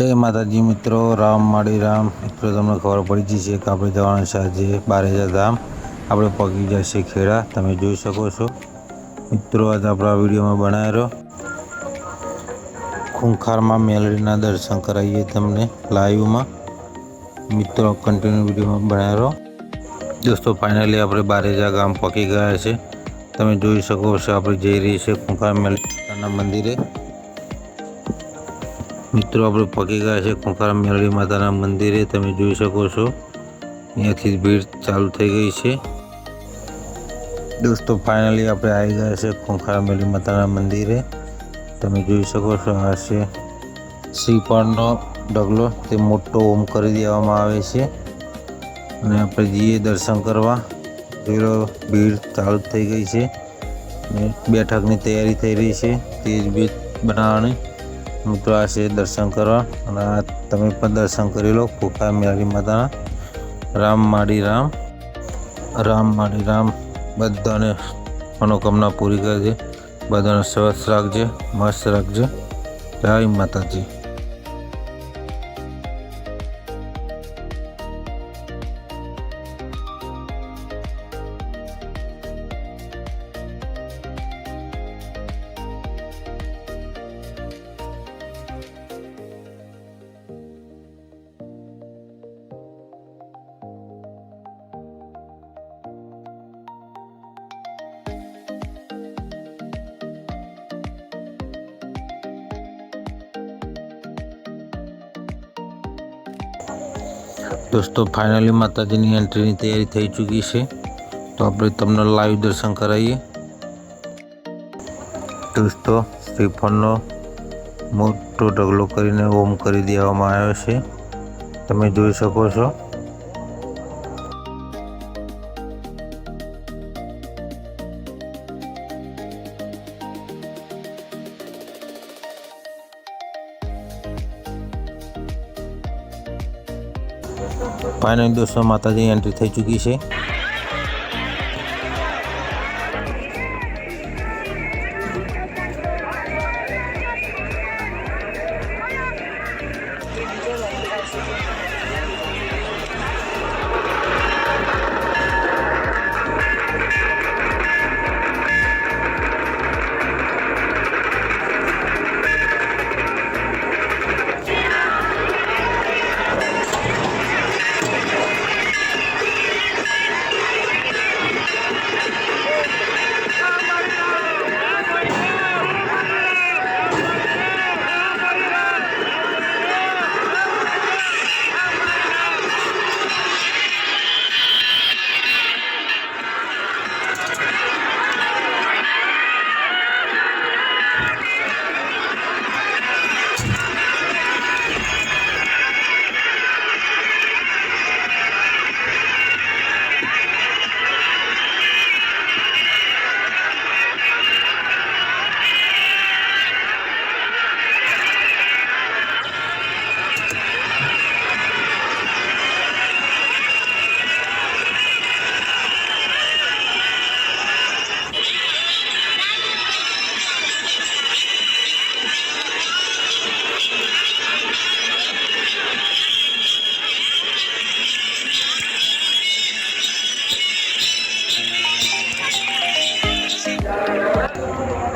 જય માતાજી મિત્રો, રામ માળી રામ. મિત્રો, તમને ખબર પડી ગઈ છે કે આપણે જવાનું છે આજે બારેજા ધામ. આપણે પગી જશે ખેડા. તમે જોઈ શકો છો. મિત્રો, આજે આપણા વિડીયોમાં બનાવેલો ખૂંખારમાં મેલડીના દર્શન કરાવીએ તમને લાઈવમાં. મિત્રો કન્ટિન્યુ વિડીયોમાં બનાવેલો. દોસ્તો ફાઇનલી આપણે બારેજા ગામ પકી ગયા છે. તમે જોઈ શકો છો, આપણે જઈ રહી છે ખૂંખાર મેલડીના મંદિરે. મિત્રો, આપણે પકી ગયા છે ખૂંખાર મેળવી માતાના મંદિરે. તમે જોઈ શકો છો, અહીંયાથી ભીડ ચાલુ થઈ ગઈ છે. દોસ્તો ફાઇનલી આપણે આવી ગયા છે ખૂંખાર મેળવી માતાના મંદિરે. તમે જોઈ શકો છો, આ છે શ્રીપાળનો ડગલો તે મોટો ઓમ કરી દેવામાં આવે છે. અને આપણે જઈએ દર્શન કરવા. જોઈ ભીડ ચાલુ થઈ ગઈ છે. બેઠકની તૈયારી થઈ રહી છે. તેજ ભીડ બનાવવાની. મિત્રો, આ છે દર્શન કરવા. અને આ તમે પણ દર્શન કરી લો ફૂફા મેળી માતાના. રામ માડી રામ. રામ માડી રામ. બધાને મનોકામના પૂરી કરજે. બધાને સ્વસ્થ રાખજે, મસ્ત રાખજે. જય માતાજી. દોસ્તો ફાઇનલી માતાજીની એન્ટ્રીની તૈયારી થઈ ચૂકી છે. તો આપણે તમને લાઈવ દર્શન કરાવીએ. દોસ્તો, શ્રીફળનો મોટો ઢગલો કરીને ઓમ કરી દેવામાં આવ્યો છે. તમે જોઈ શકો છો. ફાઇનલી દોસ્તો માતાજી એન્ટ્રી થઈ ચૂકી છે.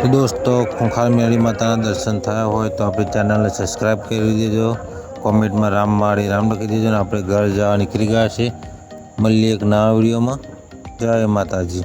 તો દોસ્તો, ખૂંખાર મેળી માતાના દર્શન થયા હોય તો આપણી ચેનલને સબસ્ક્રાઈબ કરી દેજો. કોમેન્ટમાં રામ માળી રામ લખી દેજો ને આપણે ઘર જવા નીકળી ગયા છે મળીએ એક નવા વિડીયોમાં. જય માતાજી.